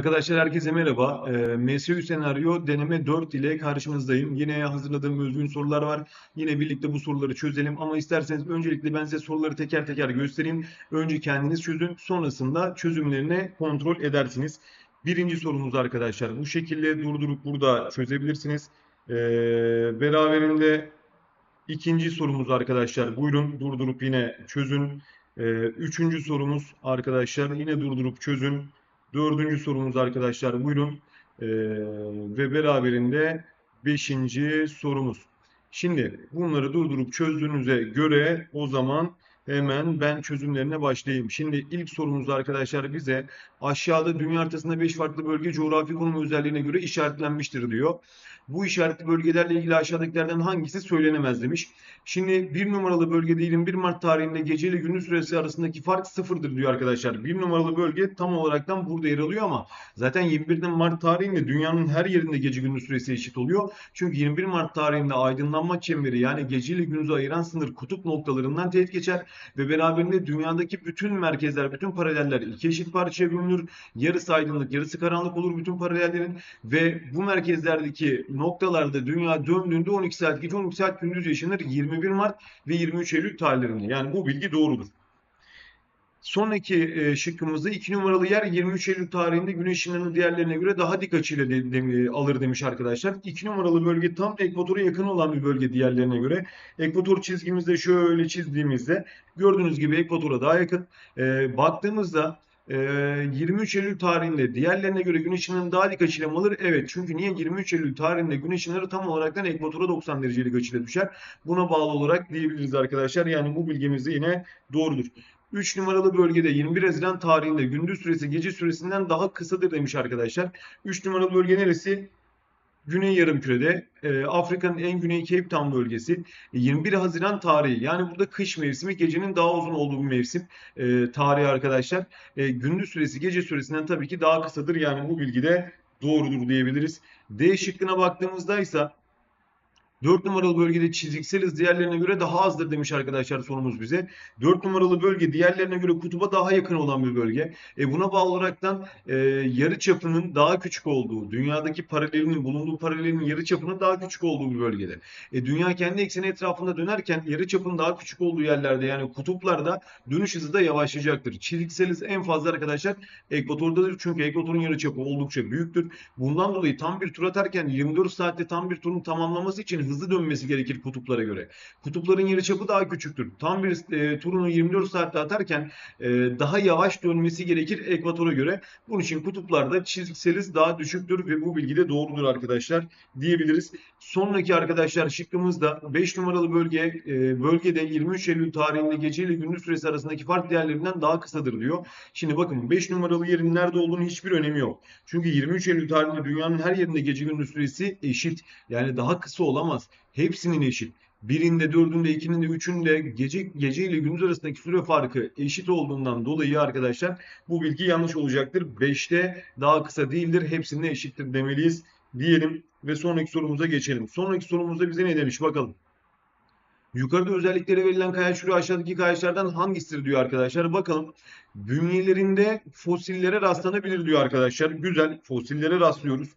Arkadaşlar herkese merhaba. Ee, MSU senaryo deneme 4 ile karşınızdayım. Yine hazırladığım özgün sorular var. Yine birlikte bu soruları çözelim. Ama isterseniz öncelikle ben size soruları teker teker göstereyim. Önce kendiniz çözün. Sonrasında çözümlerini kontrol edersiniz. Birinci sorumuz arkadaşlar. Bu şekilde durdurup burada çözebilirsiniz. Ee, beraberinde ikinci sorumuz arkadaşlar. Buyurun durdurup yine çözün. Ee, üçüncü sorumuz arkadaşlar. Yine durdurup çözün. Dördüncü sorumuz arkadaşlar buyurun. Ee, ve beraberinde beşinci sorumuz. Şimdi bunları durdurup çözdüğünüze göre o zaman hemen ben çözümlerine başlayayım. Şimdi ilk sorumuz arkadaşlar bize aşağıda dünya haritasında 5 farklı bölge coğrafi konum özelliğine göre işaretlenmiştir diyor. Bu işaretli bölgelerle ilgili aşağıdakilerden hangisi söylenemez demiş. Şimdi bir numaralı bölgede 21 Mart tarihinde gece ile gündüz süresi arasındaki fark sıfırdır diyor arkadaşlar. Bir numaralı bölge tam olaraktan burada yer alıyor ama zaten 21 Mart tarihinde dünyanın her yerinde gece gündüz süresi eşit oluyor. Çünkü 21 Mart tarihinde aydınlanma çemberi yani gece ile gündüzü ayıran sınır kutup noktalarından teğet geçer ve beraberinde dünyadaki bütün merkezler, bütün paraleller iki eşit parçaya bölünür. Yarısı aydınlık, yarısı karanlık olur bütün paralellerin ve bu merkezlerdeki noktalarda dünya döndüğünde 12 saat gece 12 saat gündüz yaşanır 21 Mart ve 23 Eylül tarihlerinde. Yani bu bilgi doğrudur. Sonraki e, şıkkımızda 2 numaralı yer 23 Eylül tarihinde güneş diğerlerine göre daha dik açıyla de, de, alır demiş arkadaşlar. 2 numaralı bölge tam ekvatora yakın olan bir bölge diğerlerine göre. Ekvator çizgimizde şöyle çizdiğimizde gördüğünüz gibi ekvatora daha yakın. E, baktığımızda 23 Eylül tarihinde diğerlerine göre güneş daha dik açıyla mı alır? Evet. Çünkü niye 23 Eylül tarihinde güneş ışınları tam olaraktan ekvatora 90 derecelik açıyla düşer. Buna bağlı olarak diyebiliriz arkadaşlar. Yani bu bilgimiz de yine doğrudur. 3 numaralı bölgede 21 Haziran tarihinde gündüz süresi gece süresinden daha kısadır demiş arkadaşlar. 3 numaralı bölge neresi? Güney Yarımküre'de e, Afrika'nın en güney Cape Town bölgesi 21 Haziran tarihi yani burada kış mevsimi gecenin daha uzun olduğu bir mevsim e, tarihi arkadaşlar. E, gündüz süresi gece süresinden tabii ki daha kısadır yani bu bilgi de doğrudur diyebiliriz. D şıkkına baktığımızda ise 4 numaralı bölgede çiziksel hız diğerlerine göre daha azdır demiş arkadaşlar sorumuz bize. 4 numaralı bölge diğerlerine göre kutuba daha yakın olan bir bölge. E buna bağlı olaraktan e, yarı çapının daha küçük olduğu, dünyadaki paralelinin bulunduğu paralelin yarı çapının daha küçük olduğu bir bölgede. E, dünya kendi ekseni etrafında dönerken yarı çapının daha küçük olduğu yerlerde yani kutuplarda dönüş hızı da yavaşlayacaktır. Çiziksel hız en fazla arkadaşlar ekvatordadır. Çünkü ekvatorun yarı çapı oldukça büyüktür. Bundan dolayı tam bir tur atarken 24 saatte tam bir turun tamamlaması için hızlı dönmesi gerekir kutuplara göre. Kutupların yarıçapı daha küçüktür. Tam bir e, turunu 24 saatte atarken e, daha yavaş dönmesi gerekir ekvatora göre. Bunun için kutuplarda çiziksel hız daha düşüktür ve bu bilgi de doğrudur arkadaşlar diyebiliriz. Sonraki arkadaşlar şıkkımızda 5 numaralı bölge e, bölgede 23 Eylül tarihinde gece ile gündüz süresi arasındaki fark değerlerinden daha kısadır diyor. Şimdi bakın 5 numaralı yerin nerede olduğunu hiçbir önemi yok. Çünkü 23 Eylül tarihinde dünyanın her yerinde gece gündüz süresi eşit. Yani daha kısa olamaz. Hepsinin eşit. Birinde, dördünde, ikinin de, üçünde gece, gece ile gündüz arasındaki süre farkı eşit olduğundan dolayı arkadaşlar bu bilgi yanlış olacaktır. 5'te daha kısa değildir. Hepsinde eşittir demeliyiz diyelim ve sonraki sorumuza geçelim. Sonraki sorumuzda bize ne demiş bakalım. Yukarıda özellikleri verilen kayaç türü aşağıdaki kayaçlardan hangisidir diyor arkadaşlar. Bakalım. Bünyelerinde fosillere rastlanabilir diyor arkadaşlar. Güzel. Fosillere rastlıyoruz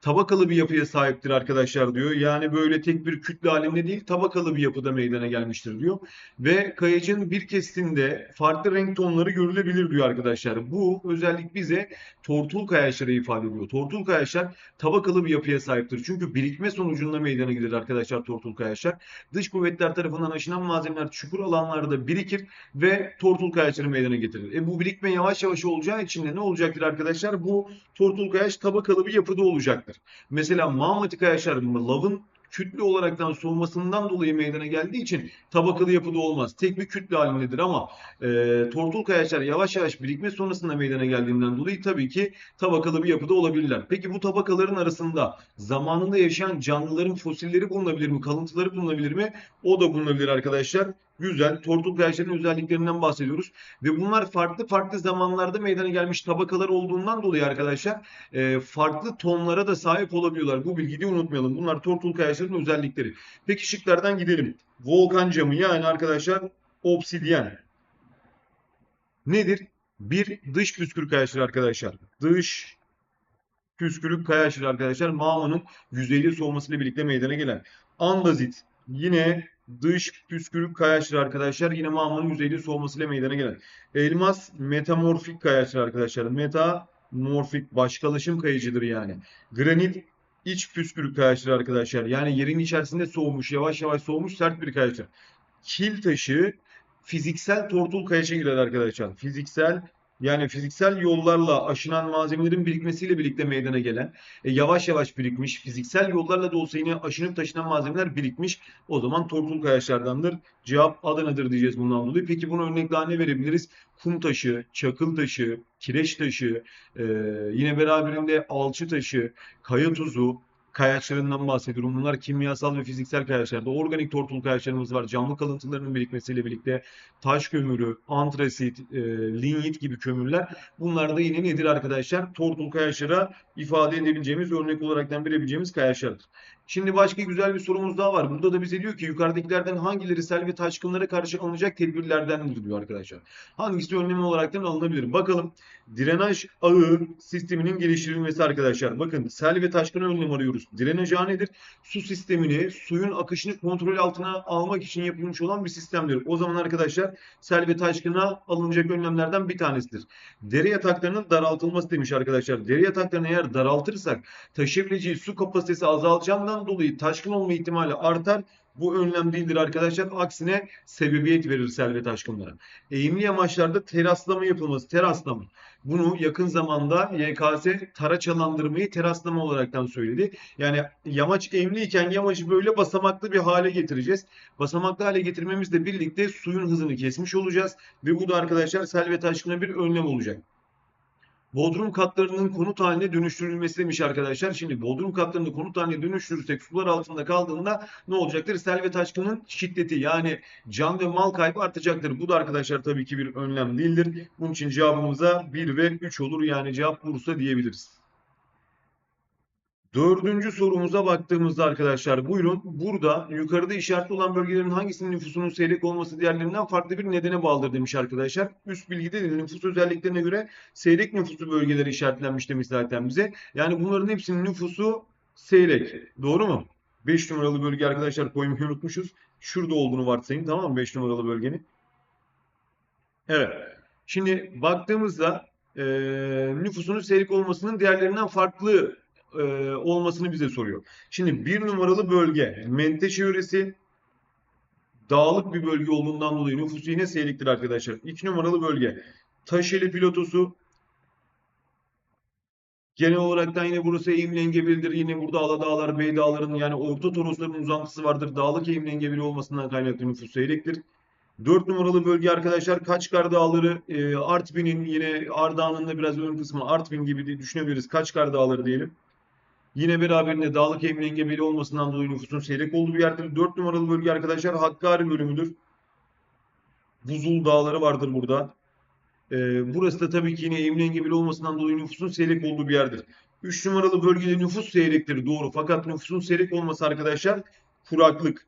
tabakalı bir yapıya sahiptir arkadaşlar diyor. Yani böyle tek bir kütle halinde değil tabakalı bir yapıda meydana gelmiştir diyor. Ve kayacın bir kesitinde farklı renk tonları görülebilir diyor arkadaşlar. Bu özellik bize tortul kayaçları ifade ediyor. Tortul kayaçlar tabakalı bir yapıya sahiptir. Çünkü birikme sonucunda meydana gelir arkadaşlar tortul kayaçlar. Dış kuvvetler tarafından aşınan malzemeler çukur alanlarda birikir ve tortul kayaçları meydana getirir. E bu birikme yavaş yavaş olacağı için de ne olacaktır arkadaşlar? Bu tortul kayaç tabakalı bir yapıda olacaktır. Mesela mağmatik kayaçlar lavın kütle olaraktan soğumasından dolayı meydana geldiği için tabakalı yapıda olmaz. Tek bir kütle halindedir ama e, tortul kayaçlar yavaş yavaş birikme sonrasında meydana geldiğinden dolayı tabii ki tabakalı bir yapıda olabilirler. Peki bu tabakaların arasında zamanında yaşayan canlıların fosilleri bulunabilir mi? Kalıntıları bulunabilir mi? O da bulunabilir arkadaşlar. Güzel. Tortul kayaçların özelliklerinden bahsediyoruz. Ve bunlar farklı farklı zamanlarda meydana gelmiş tabakalar olduğundan dolayı arkadaşlar e, farklı tonlara da sahip olabiliyorlar. Bu bilgiyi unutmayalım. Bunlar tortul kayaçların özellikleri. Peki şıklardan gidelim. Volkan camı yani arkadaşlar obsidyen. Nedir? Bir dış püskür kayaçları arkadaşlar. Dış püskürük kayaçları arkadaşlar mağmanın yüzeyli soğumasıyla birlikte meydana gelen. Andazit yine dış püskürük kayaçları arkadaşlar yine mağmanın yüzeyli soğumasıyla meydana gelen. Elmas metamorfik kayaçlar arkadaşlar. Metamorfik başkalaşım kayıcıdır yani. Granit iç püskürük kayaçları arkadaşlar. Yani yerin içerisinde soğumuş, yavaş yavaş soğumuş sert bir kayaçlar. Kil taşı fiziksel tortul kayaça girer arkadaşlar. Fiziksel yani fiziksel yollarla aşınan malzemelerin birikmesiyle birlikte meydana gelen, e, yavaş yavaş birikmiş, fiziksel yollarla da olsa yine aşınıp taşınan malzemeler birikmiş. O zaman tortul kayaçlardandır. Cevap Adana'dır diyeceğiz bundan dolayı. Peki buna örnek daha ne verebiliriz? Kum taşı, çakıl taşı, kireç taşı, e, yine beraberinde alçı taşı, kaya tuzu, kayaçlarından bahsediyorum. Bunlar kimyasal ve fiziksel kayaçlarda. Organik tortul kayaçlarımız var. Canlı kalıntılarının birikmesiyle birlikte taş kömürü, antrasit, e, linyit gibi kömürler. Bunlar da yine nedir arkadaşlar? Tortul kayaçlara ifade edebileceğimiz, örnek olaraktan verebileceğimiz kayaçlardır. Şimdi başka güzel bir sorumuz daha var. Burada da bize diyor ki yukarıdakilerden hangileri sel ve taşkınlara karşı alınacak tedbirlerdendir diyor arkadaşlar. Hangisi önlem olaraktan alınabilir? Bakalım. Drenaj ağı sisteminin geliştirilmesi arkadaşlar. Bakın sel ve taşkına önlem arıyoruz. Drenaj ağı nedir? Su sistemini, suyun akışını kontrol altına almak için yapılmış olan bir sistemdir. O zaman arkadaşlar sel ve taşkına alınacak önlemlerden bir tanesidir. Dere yataklarının daraltılması demiş arkadaşlar. Dere yataklarını eğer daraltırsak taşıyabileceği su kapasitesi azalacağından dolayı taşkın olma ihtimali artar. Bu önlem değildir arkadaşlar. Aksine sebebiyet verir sel ve taşkınlara. Eğimli yamaçlarda teraslama yapılması. Teraslama. Bunu yakın zamanda YKS taraçalandırmayı teraslama olaraktan söyledi. Yani yamaç eğimliyken yamacı böyle basamaklı bir hale getireceğiz. Basamaklı hale getirmemizle birlikte suyun hızını kesmiş olacağız. Ve bu da arkadaşlar sel ve taşkına bir önlem olacak. Bodrum katlarının konut haline dönüştürülmesi demiş arkadaşlar. Şimdi bodrum katlarını konut haline dönüştürürsek sular altında kaldığında ne olacaktır? Sel ve taşkının şiddeti yani can ve mal kaybı artacaktır. Bu da arkadaşlar tabii ki bir önlem değildir. Bunun için cevabımıza 1 ve 3 olur. Yani cevap Bursa diyebiliriz. Dördüncü sorumuza baktığımızda arkadaşlar buyurun burada yukarıda işaretli olan bölgelerin hangisinin nüfusunun seyrek olması diğerlerinden farklı bir nedene bağlıdır demiş arkadaşlar. Üst bilgide de nüfus özelliklerine göre seyrek nüfuslu bölgeleri işaretlenmiş demiş zaten bize. Yani bunların hepsinin nüfusu seyrek. Doğru mu? 5 numaralı bölge arkadaşlar koymayı unutmuşuz. Şurada olduğunu varsayın tamam mı 5 numaralı bölgenin. Evet. Şimdi baktığımızda e, nüfusunun seyrek olmasının diğerlerinden farklı e, olmasını bize soruyor. Şimdi bir numaralı bölge Menteşe yöresi dağlık bir bölge olduğundan dolayı nüfusu yine seyrektir arkadaşlar. İki numaralı bölge Taşeli Pilotosu Genel olaraktan yine burası eğimli engebelidir. Yine burada Aladağlar, Beydağların yani Orta Torosların uzantısı vardır. Dağlık eğimli engebeli olmasından kaynaklı nüfus seyrektir. 4 numaralı bölge arkadaşlar Kaçkar Dağları, e, Artvin'in yine Ardahan'ın da biraz ön kısmı Artvin gibi düşünebiliriz. Kaçkar Dağları diyelim. Yine beraberinde dağlık eğimli engebeli olmasından dolayı nüfusun seyrek olduğu bir yerdir. 4 numaralı bölge arkadaşlar Hakkari bölümüdür. Buzul Dağları vardır burada. Ee, burası da tabii ki yine eğimli engebeli olmasından dolayı nüfusun seyrek olduğu bir yerdir. 3 numaralı bölgede nüfus seyrektir doğru. Fakat nüfusun seyrek olması arkadaşlar kuraklık,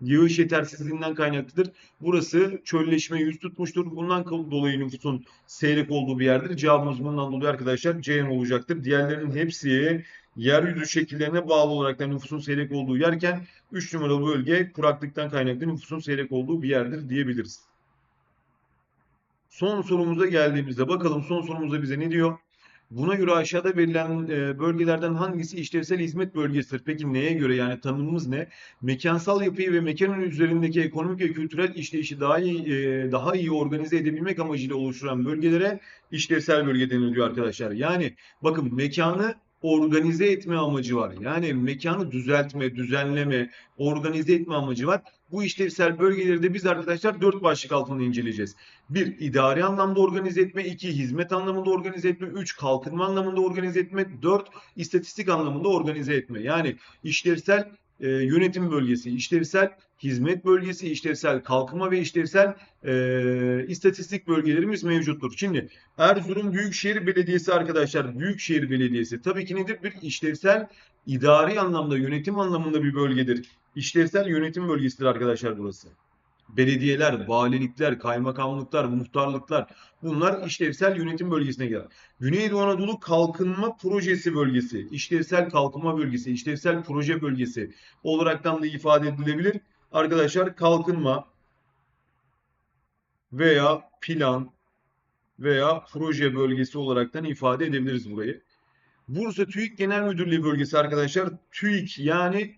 yağış yetersizliğinden kaynaklıdır. Burası çölleşme yüz tutmuştur. Bundan dolayı nüfusun seyrek olduğu bir yerdir. Cevabımız bundan dolayı arkadaşlar Ceyhan olacaktır. Diğerlerinin hepsi yeryüzü şekillerine bağlı olarak da nüfusun seyrek olduğu yerken 3 numaralı bölge kuraklıktan kaynaklı nüfusun seyrek olduğu bir yerdir diyebiliriz. Son sorumuza geldiğimizde bakalım son sorumuzda bize ne diyor? Buna göre aşağıda verilen e, bölgelerden hangisi işlevsel hizmet bölgesidir? Peki neye göre yani tanımımız ne? Mekansal yapıyı ve mekanın üzerindeki ekonomik ve kültürel işleyişi daha iyi e, daha iyi organize edebilmek amacıyla oluşturan bölgelere işlevsel bölge deniliyor arkadaşlar. Yani bakın mekanı organize etme amacı var. Yani mekanı düzeltme, düzenleme, organize etme amacı var. Bu işlevsel bölgeleri de biz arkadaşlar dört başlık altında inceleyeceğiz. Bir, idari anlamda organize etme. iki hizmet anlamında organize etme. Üç, kalkınma anlamında organize etme. Dört, istatistik anlamında organize etme. Yani işlevsel e, yönetim bölgesi, işlevsel hizmet bölgesi, işlevsel kalkınma ve işlevsel e, istatistik bölgelerimiz mevcuttur. Şimdi Erzurum Büyükşehir Belediyesi arkadaşlar, Büyükşehir Belediyesi tabii ki nedir? Bir işlevsel idari anlamda, yönetim anlamında bir bölgedir. İşlevsel yönetim bölgesidir arkadaşlar burası. Belediyeler, valilikler, kaymakamlıklar, muhtarlıklar bunlar işlevsel yönetim bölgesine girer. Güneydoğu Anadolu Kalkınma Projesi bölgesi, işlevsel kalkınma bölgesi, işlevsel proje bölgesi olaraktan da ifade edilebilir. Arkadaşlar kalkınma veya plan veya proje bölgesi olaraktan ifade edebiliriz burayı. Bursa TÜİK Genel Müdürlüğü bölgesi arkadaşlar. TÜİK yani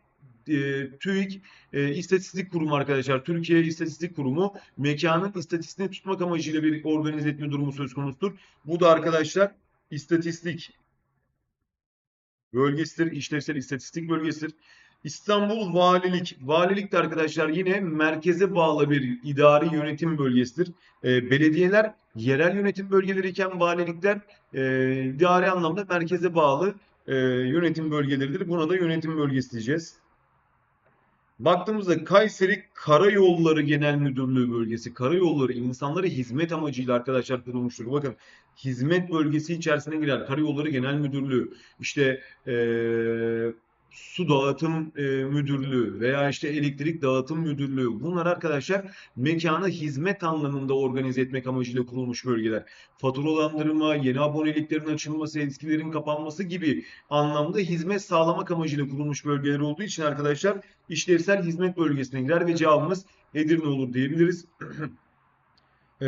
e, TÜİK e, İstatistik Kurumu arkadaşlar. Türkiye İstatistik Kurumu mekanın istatistiğini tutmak amacıyla bir organize etme durumu söz konusudur. Bu da arkadaşlar istatistik bölgesidir. işlevsel istatistik bölgesidir. İstanbul Valilik. Valilik de arkadaşlar yine merkeze bağlı bir idari yönetim bölgesidir. E, belediyeler yerel yönetim bölgeleri iken valilikler e, idari anlamda merkeze bağlı e, yönetim bölgeleridir. Buna da yönetim bölgesi diyeceğiz. Baktığımızda Kayseri Karayolları Genel Müdürlüğü bölgesi. Karayolları insanlara hizmet amacıyla arkadaşlar kurulmuştur. Bakın hizmet bölgesi içerisine girer. Karayolları Genel Müdürlüğü. İşte eee su dağıtım e, müdürlüğü veya işte elektrik dağıtım müdürlüğü bunlar arkadaşlar mekanı hizmet anlamında organize etmek amacıyla kurulmuş bölgeler. Faturalandırma, yeni aboneliklerin açılması, eskilerin kapanması gibi anlamda hizmet sağlamak amacıyla kurulmuş bölgeler olduğu için arkadaşlar işlevsel hizmet bölgesine girer ve cevabımız Edirne olur diyebiliriz. Ee,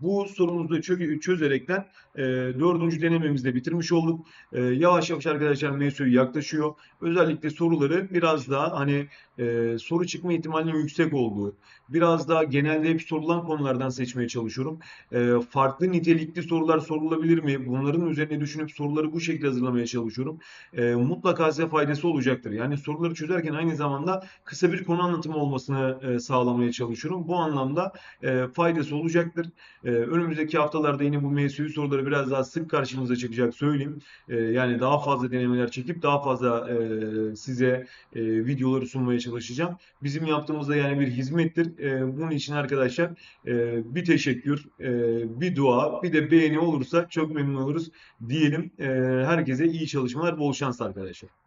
bu sorumuzu çö- çözerekten e, dördüncü denememizi de bitirmiş olduk. Ee, yavaş yavaş arkadaşlar MSÜ yaklaşıyor. Özellikle soruları biraz daha hani e, soru çıkma ihtimalinin yüksek olduğu, biraz daha genelde hep sorulan konulardan seçmeye çalışıyorum. E, farklı nitelikli sorular sorulabilir mi? Bunların üzerine düşünüp soruları bu şekilde hazırlamaya çalışıyorum. E, mutlaka size faydası olacaktır. Yani soruları çözerken aynı zamanda kısa bir konu anlatımı olmasını e, sağlamaya çalışıyorum. Bu anlamda e, faydası olacaktır. E, önümüzdeki haftalarda yine bu MSÜ soruları biraz daha sık karşımıza çıkacak söyleyeyim. E, yani daha fazla denemeler çekip daha fazla e, size e, videoları sunmaya çalışacağım. Bizim yaptığımızda yani bir hizmettir. E, bunun için arkadaşlar e, bir teşekkür, e, bir dua, bir de beğeni olursa çok memnun oluruz diyelim. E, herkese iyi çalışmalar, bol şans arkadaşlar.